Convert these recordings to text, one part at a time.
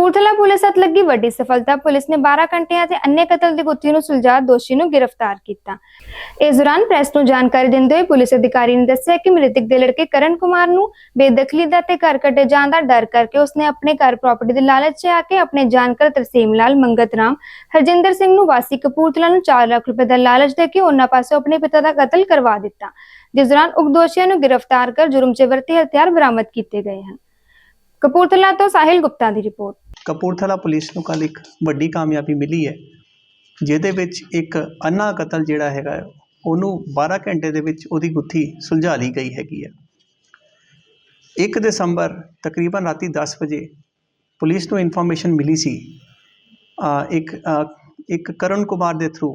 Kapurthala police ਹੱਥ ਲੱਗੀ ਵੱਡੀ ਸਫਲਤਾ। ਪੁਲਿਸ ਨੇ 12 ਘੰਟਿਆਂ ਤੇ ਅੰਨੇ ਕਤਲ ਦੀ ਗੁੱਥੀ ਨੂੰ ਸੁਲਝਾ ਦੋਸ਼ੀ ਨੂੰ ਗ੍ਰਿਫਤਾਰ ਕੀਤਾ। ਇਸ ਦੌਰਾਨ ਪ੍ਰੈਸ ਨੂੰ ਜਾਣਕਾਰੀ ਦਿੰਦੇ ਹੋਏ ਪੁਲਿਸ ਅਧਿਕਾਰੀ ਨੇ ਦੱਸਿਆ ਕਿ ਮ੍ਰਿਤਕ ਦੇ ਲੜਕੇ ਕਰਨ ਕੁਮਾਰ ਨੂੰ ਬੇਦਖਲੀ ਦਾ ਤੇ ਘਰ ਕੱਟੇ ਜਾਣ ਦਾ ਡਰ ਕਰਕੇ ਉਸਨੇ ਆਪਣੇ ਘਰ ਪ੍ਰਾਪਰਟੀ ਦੇ ਲਾਲਚ 'ਚ ਆ ਕੇ ਆਪਣੇ ਜਾਣਕਾਰ ਤਰਸੀਮ ਲਾਲ, ਮੰਗਤ ਰਾਮ, ਹਰਜਿੰਦਰ ਸਿੰਘ ਨੂੰ ਵਾਸੀ ਕਪੂਰਥਲਾ ਨੂੰ 4 ਲੱਖ ਰੁਪਏ ਦਾ ਲਾਲਚ ਦੇ ਕੇ ਉਹਨਾਂ ਪਾਸੋਂ ਆਪਣੇ ਪਿਤਾ ਦਾ ਕਤਲ ਕਰਵਾ ਦਿੱਤਾ। ਜਿਸ ਦੌਰਾਨ ਉਕਤ ਦੋਸ਼ੀਆਂ ਨੂੰ ਗ੍ਰਿਫਤਾਰ ਕਰ ਜੁਰਮ 'ਚ ਵਰਤੇ ਹਥਿਆਰ ਬਰਾਮਦ ਕੀਤੇ ਗਏ ਹਨ। ਕਪੂਰਥਲਾ ਤੋਂ ਸਾਹਿਲ ਗੁਪਤਾ ਦੀ ਰਿਪੋਰਟ। ਕਪੂਰਥਲਾ ਪੁਲਿਸ ਨੂੰ ਕੱਲ੍ਹ ਇੱਕ ਵੱਡੀ ਕਾਮਯਾਬੀ ਮਿਲੀ ਹੈ, ਜਿਹਦੇ ਵਿੱਚ ਇੱਕ ਅੰਨਾ ਕਤਲ ਜਿਹੜਾ ਹੈਗਾ ਉਹਨੂੰ 12 ਘੰਟੇ ਦੇ ਵਿੱਚ ਉਹਦੀ ਗੁੱਥੀ ਸੁਲਝਾ ਲਈ ਗਈ ਹੈਗੀ ਹੈ। 1 ਦਸੰਬਰ ਤਕਰੀਬਨ ਰਾਤੀ 10 ਵਜੇ ਪੁਲਿਸ ਨੂੰ ਇਨਫੋਰਮੇਸ਼ਨ ਮਿਲੀ ਸੀ ਇੱਕ ਇੱਕ ਕਰਨ ਕੁਮਾਰ ਦੇ ਥਰੂ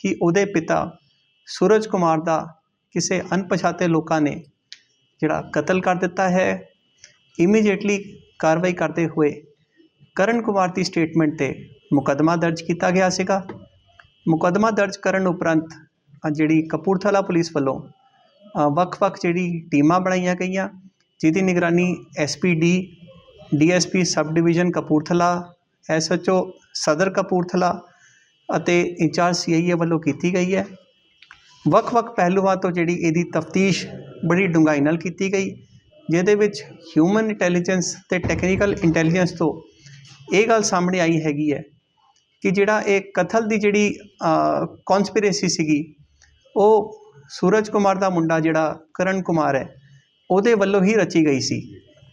ਕਿ ਉਹਦੇ ਪਿਤਾ ਸੂਰਜ ਕੁਮਾਰ ਦਾ ਕਿਸੇ ਅਣਪਛਾਤੇ ਲੋਕਾਂ ਨੇ ਜਿਹੜਾ ਕਤਲ ਕਰ ਦਿੱਤਾ ਹੈ। ਇਮੀਡੀਏਟਲੀ ਕਾਰਵਾਈ ਕਰਦੇ ਹੋਏ ਕਰਨ ਕੁਮਾਰ ਦੀ ਸਟੇਟਮੈਂਟ ਤੇ ਮੁਕੱਦਮਾ ਦਰਜ ਕੀਤਾ ਗਿਆ ਸੀਗਾ। ਮੁਕੱਦਮਾ ਦਰਜ ਕਰਨ ਉਪਰੰਤ ਜਿਹੜੀ ਕਪੂਰਥਲਾ ਪੁਲਿਸ ਵੱਲੋਂ ਵੱਖ-ਵੱਖ ਜਿਹੜੀ ਟੀਮਾਂ ਬਣਾਈਆਂ ਗਈਆਂ, ਜਿਹਦੀ ਨਿਗਰਾਨੀ SPD DSP sub division Kapurthala SHO ਸਦਰ ਕਪੂਰਥਲਾ ਅਤੇ ਇੰਚਾਰਜ ਸੀਆਈਏ ਵੱਲੋਂ ਕੀਤੀ ਗਈ ਹੈ। ਵੱਖ-ਵੱਖ ਪਹਿਲੂਆਂ ਤੋਂ ਜਿਹੜੀ ਇਹਦੀ ਤਫਤੀਸ਼ ਬੜੀ ਡੂੰਘਾਈ ਨਾਲ ਕੀਤੀ ਗਈ, ਜਿਹਦੇ ਵਿੱਚ ਹਿਊਮਨ ਇੰਟੈਲੀਜੈਂਸ ਤੇ ਟੈਕਨੀਕਲ ਇੰਟੈਲੀਜੈਂਸ ਤੋਂ ਇਹ ਗੱਲ ਸਾਹਮਣੇ ਆਈ ਹੈਗੀ ਹੈ ਕਿ ਜਿਹੜਾ ਇਹ ਕਥਲ ਦੀ ਜਿਹੜੀ ਕਨਸਪੀਰੇਸੀ ਸੀਗੀ, ਉਹ ਸੂਰਜ ਕੁਮਾਰ ਦਾ ਮੁੰਡਾ ਜਿਹੜਾ ਕਰਨ ਕੁਮਾਰ ਹੈ, ਉਹਦੇ ਵੱਲੋਂ ਹੀ ਰਚੀ ਗਈ ਸੀ।